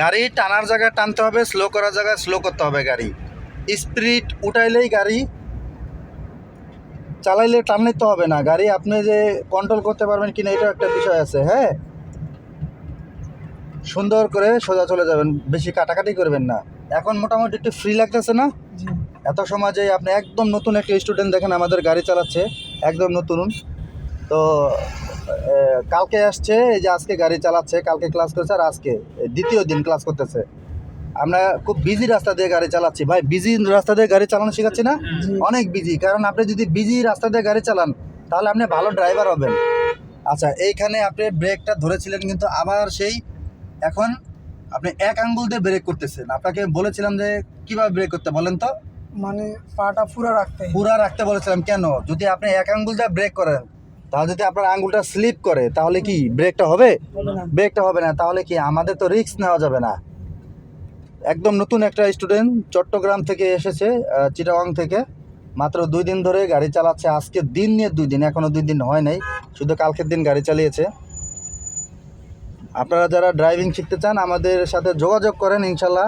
গাড়ি টানার জায়গায় টানতে হবে স্লো করার জায়গায় স্লো করতে হবে গাড়ি। স্পিড উঠাইলেই গাড়ি চালাইলে টানলে তো হবে না। গাড়ি আপনি যে কন্ট্রোল করতে পারবেন কিনা এটা একটা বিষয় আছে হ্যাঁ? সুন্দর করে সোজা চলে যাবেন বেশি কাটাকাটি করবেন না। এখন মোটামুটি একটু ফ্রি লাগতেছে না? এত সময় যে আপনি একদম নতুন একটা স্টুডেন্ট দেখেন আমাদের গাড়ি চালাচ্ছে একদম নতুন। তো কালকে আসছে এই যে আজকে গাড়ি চালাচ্ছে কালকে ক্লাস করছে আর আজকে দ্বিতীয় দিন ক্লাস করতেছে। আমরা খুব বিজি রাস্তা দিয়ে গাড়ি চালাচ্ছি। ভাই বিজি রাস্তা দিয়ে গাড়ি চালানো শেখাচ্ছি না? অনেক বিজি কারণ আপনি যদি বিজি রাস্তা দিয়ে গাড়ি চালান তাহলে আপনি ভালো ড্রাইভার হবেন। আচ্ছা এইখানে আপনি ব্রেকটা ধরেছিলেন কিন্তু আবার সেই এখন আপনি এক আঙ্গুল দিয়ে ব্রেক করতেছেন। আপনাকে বলেছিলাম যে কীভাবে ব্রেক করতে বলেন তো? মানে পাটা পুরো রাখতে পুরা রাখতে বলেছিলাম। কেন? যদি আপনি এক আঙ্গুল দিয়ে ব্রেক করেন তাহলে যদি আপনার আঙ্গুলটা স্লিপ করে তাহলে কি ব্রেকটা হবে? ব্রেকটা হবে না তাহলে কি আমাদের তো রিস্ক নেওয়া যাবে না। একদম নতুন একটা স্টুডেন্ট চট্টগ্রাম থেকে এসেছে চিটাগাং থেকে। মাত্র দুই দিন ধরে গাড়ি চালাচ্ছে আজকে দিন নিয়ে দুই দিন এখনও দুই দিন হয় নাই শুধু কালকের দিন গাড়ি চালিয়েছে। আপনারা যারা ড্রাইভিং শিখতে চান আমাদের সাথে যোগাযোগ করেন ইনশাল্লাহ।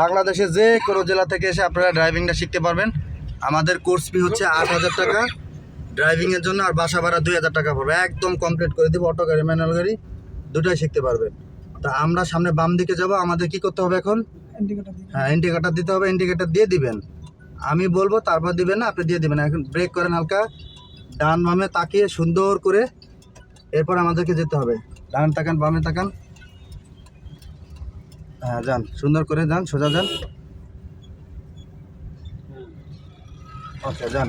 বাংলাদেশে যে কোনো জেলা থেকে এসে আপনারা ড্রাইভিংটা শিখতে পারবেন। আমাদের কোর্স ফি হচ্ছে আট হাজার টাকা। ড্রাইভিংয়ের জন্য আর বাসা ভাড়া দুই হাজার টাকা পড়বে। একদম কমপ্লিট করে দেবো অটো গাড়ি ম্যানুয়াল গাড়ি দুটাই শিখতে পারবেন তা আমরা সামনে বাম দিকে যাব আমাদের কি করতে হবে এখন? হ্যাঁ ইন্ডিকেটার দিতে হবে ইন্ডিকেটার দিয়ে দিবেন। আমি বলব তারপর দিবেন না আপনি দিয়ে দিবেন এখন ব্রেক করেন হালকা ডান বামে তাকিয়ে সুন্দর করে এরপর আমাদেরকে যেতে হবে। ডান তাকান বামে তাকান। হ্যাঁ যান সুন্দর করে যান সোজা যান। ওকে যান।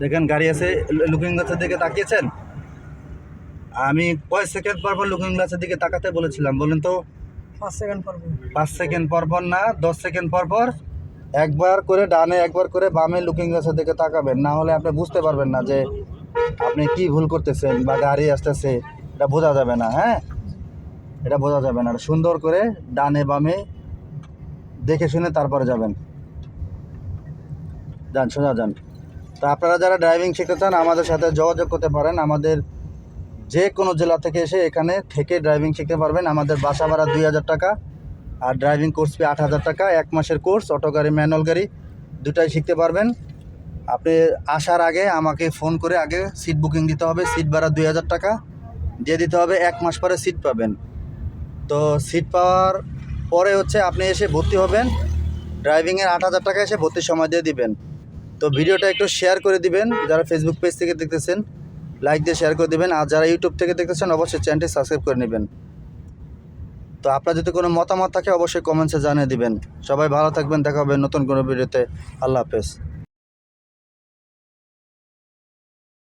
দেখেন গাড়ি আছে লুকিং গ্লাসের দিকে তাকিয়েছেন? আমি কয় সেকেন্ড পর পর লুকিং গ্লাসের দিকে তাকাতে বলেছিলাম বলেন তো। পাঁচ সেকেন্ড পর পর। পাঁচ সেকেন্ড না দশ সেকেন্ড পর পর একবার করে ডানে একবার করে বামে লুকিং গ্লাসের দিকে তাকাবেন। না হলে আপনি বুঝতে পারবেন না যে আপনি কি ভুল করতেছেন বা গাড়ি আসতেছে এটা বোঝা যাবে না হ্যাঁ? এটা বোঝা যাবে না। সুন্দর করে ডানে বামে দেখে শুনে তারপরে যাবেন। যান সোজা যান। তো আপনারা যারা ড্রাইভিং শিখতে চান, আমাদের সাথে যোগাযোগ করতে পারেন। আমাদের যে কোনো জেলা থেকে এসে এখানে থেকে ড্রাইভিং শিখতে পারবেন। আমাদের বাসা ভাড়া দুই হাজার টাকা, আর ড্রাইভিং কোর্স ফি আট হাজার টাকা। এক মাসের কোর্স অটো গাড়ি ম্যানুয়াল গাড়ি, দুটাই শিখতে পারবেন। আপনি আসার আগে আমাকে ফোন করে আগে সিট বুকিং দিতে হবে। সিট ভাড়া দুই হাজার টাকা। দিয়ে দিতে হবে, এক মাস পরে সিট পাবেন। তো সিট পাওয়ার পরে হচ্ছে আপনি এসে ভর্তি হবেন। ড্রাইভিংয়ের আট হাজার টাকা এসে ভর্তির সময় দিয়ে দিবেন। তো ভিডিওটা একটু শেয়ার করে দিবেন, যারা ফেসবুক পেজ থেকে দেখতেছেন লাইক দিয়ে শেয়ার করে দিবেন, আর যারা ইউটিউব থেকে দেখতেছেন, অবশ্যই চ্যানেলটি সাবস্ক্রাইব করে নেবেন। তো আপনার যদি কোনো মতামত থাকে, অবশ্যই কমেন্টসে জানিয়ে দিবেন। সবাই ভালো থাকবেন, দেখা হবে নতুন কোনো ভিডিওতে আল্লাহ হাফেজ।